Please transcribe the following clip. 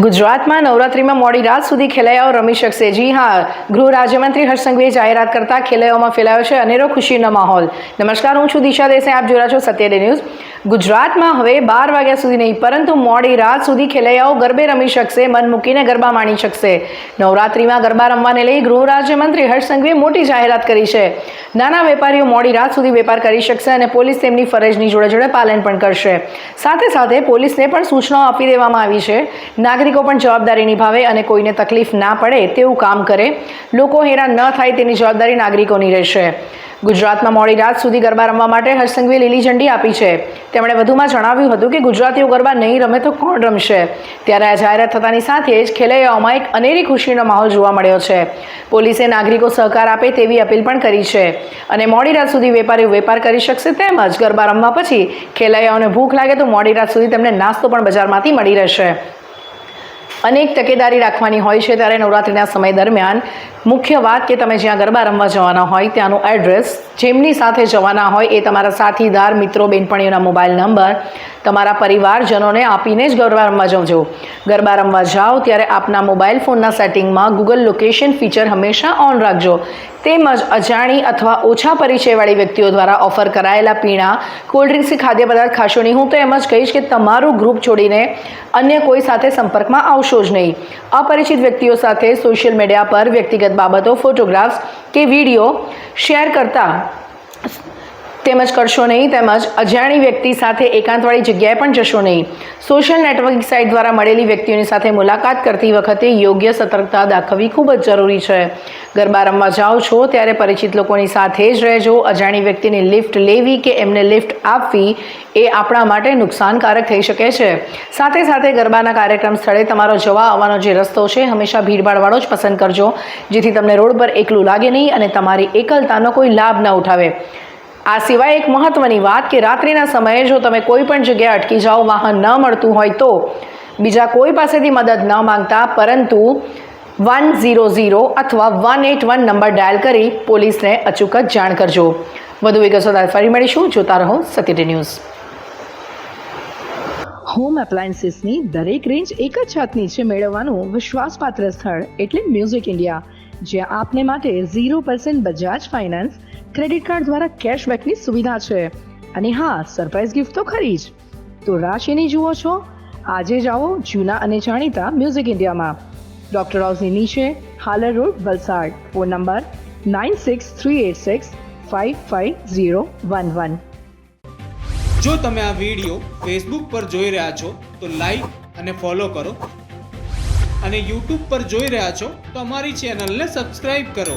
ગુજરાતમાં નવરાત્રીમાં મોડી રાત સુધી ખેલૈયાઓ રમી શકશે. જી હા, ગૃહ રાજ્યમંત્રી હર્ષસંઘવીએ જાહેરાત કરતા ખેલૈયાઓમાં ફેલાયો છે અનેરો ખુશીનો માહોલ. નમસ્કાર, હું છું દિશા દેસાઈ. આપ જોયા છો સત્ય ડે ન્યૂઝ. ગુજરાતમાં હવે બાર વાગ્યા સુધી નહીં, પરંતુ મોડી રાત સુધી ખેલૈયાઓ ગરબે રમી શકશે, મન મૂકીને ગરબા માણી શકશે. નવરાત્રીમાં ગરબા રમવાને લઈ ગૃહ રાજ્યમંત્રી હર્ષસંઘવીએ મોટી જાહેરાત કરી છે. નાના વેપારીઓ મોડી રાત સુધી વેપાર કરી શકશે અને પોલીસ તેમની ફરજની જોડે જોડે પાલન પણ કરશે. સાથે સાથે પોલીસને પણ સૂચનાઓ આપી દેવામાં આવી છે. નાગરિકો પણ જવાબદારી નિભાવે અને કોઈને તકલીફ ના પડે તેવું કામ કરે, લોકો હેરાન ન થાય તેની જવાબદારી નાગરિકોની રહેશે. ગુજરાતમાં મોડી રાત સુધી ગરબા રમવા માટે હર્ષ લીલી ઝંડી આપી છે. તેમણે વધુમાં જણાવ્યું હતું કે ગુજરાતીઓ ગરબા નહીં રમે તો કોણ રમશે? ત્યારે આ જાહેરાત થતાની સાથે જ ખેલૈયાઓમાં એક અનેરી ખુશીનો માહોલ જોવા મળ્યો છે. પોલીસે નાગરિકો સહકાર આપે તેવી અપીલ પણ કરી છે. અને મોડી રાત સુધી વેપારીઓ વેપાર કરી શકશે તેમજ ગરબા રમવા પછી ખેલૈયાઓને ભૂખ લાગે તો મોડી રાત સુધી તેમને નાસ્તો પણ બજારમાંથી મળી રહેશે. અનેક તકેદારી રાખવાની હોય છે ત્યારે નવરાત્રિના સમય દરમિયાન. મુખ્ય વાત કે તમે જ્યાં ગરબા રમવા જવાના હોય ત્યાંનું એડ્રેસ જેમની સાથે જવાના હોય એ તમારા સાથીદાર, મિત્રો, બેનપણીઓના મોબાઈલ નંબર તમારા પરિવારજનોને આપીને જ ગરબા રમવા જજો. ગરબા રમવા જાઓ ત્યારે આપના મોબાઈલ ફોનના સેટિંગમાં ગૂગલ લોકેશન ફીચર હંમેશા ઓન રાખજો. તેમજ અજાણી અથવા ઓછા પરિચયવાળી વ્યક્તિઓ દ્વારા ઓફર કરાયેલા પીણા કોલ્ડ ખાદ્ય પદાર્થ ખાશો નહીં. હું તો એમ જ કહીશ કે તમારું ગ્રુપ છોડીને અન્ય કોઈ સાથે સંપર્કમાં આવશો જ નહીં. અપરિચિત વ્યક્તિઓ સાથે સોશિયલ મીડિયા પર વ્યક્તિગત બાબતો ફોટોગ્રાફ્સ કે વીડિયો શેર કરતા તેમજ કરશો નહીં, તેમજ અજાણી વ્યક્તિ સાથે એકાંતવાળી જગ્યાએ પણ જશો નહીં. સોશિયલ નેટવર્કિંગ સાઇટ દ્વારા મળેલી વ્યક્તિઓની સાથે મુલાકાત કરતી વખતે યોગ્ય સતર્કતા દાખવવી ખૂબ જ જરૂરી છે. ગરબા રમવા જાઓ છો ત્યારે પરિચિત લોકોની સાથે જ રહેજો. અજાણી વ્યક્તિની લિફ્ટ લેવી કે એમને લિફ્ટ આપવી એ આપણા માટે નુકસાનકારક થઈ શકે છે. સાથે સાથે ગરબાના કાર્યક્રમ સ્થળે તમારો જવા આવવાનો જે રસ્તો છે, હંમેશા ભીડભાડવાળો જ પસંદ કરજો, જેથી તમને રોડ પર એકલું લાગે નહીં અને તમારી એકલતાનો કોઈ લાભ ન ઉઠાવે. આ સિવાય એક મહત્વની વાત કે રાત્રિના સમયે જો તમે કોઈ પણ જગ્યાએ અટકી જાઓ, વાહન ન મળતું હોય તો બીજા કોઈ પાસેથી મદદ ન માંગતા, પરંતુ વન ઝીરો ઝીરો અથવા one eight one number dial કરી પોલીસને અચૂક જ જાણ કરજો. વધુ વિગતો સાથે ફરી મળીશું. જોતા રહો સત્યટી ન્યૂઝ. હોમ એપ્લાયન્સીસની દરેક રેન્જ એક જ છત નીચે મેળવવાનું વિશ્વાસપાત્ર સ્થળ એટલે મ્યુઝિક ઇન્ડિયા જ્યાં આપને માટે zero percent Bajaj finance credit card દ્વારા કેશબેકની સુવિધા છે. અને હા સરપ્રાઈઝ ગિફ્ટ તો ખરી જ. તો રાશિની જુઓ છો. આજે જાઓ જૂના અને જાણીતા મ્યુઝિક ઇન્ડિયામાં ડૉક્ટર હાઉસની નીચે Halar road Valsad. Phone number nine six three eight six five five zero one one જો તમે આ વીડિયો ફેસબુક પર જોઈ રહ્યા છો, તો લાઈક અને ફોલો કરો. અને યુટ્યુબ પર જોઈ રહ્યા છો, તો અમારી ચેનલને સબસ્ક્રાઈબ કરો.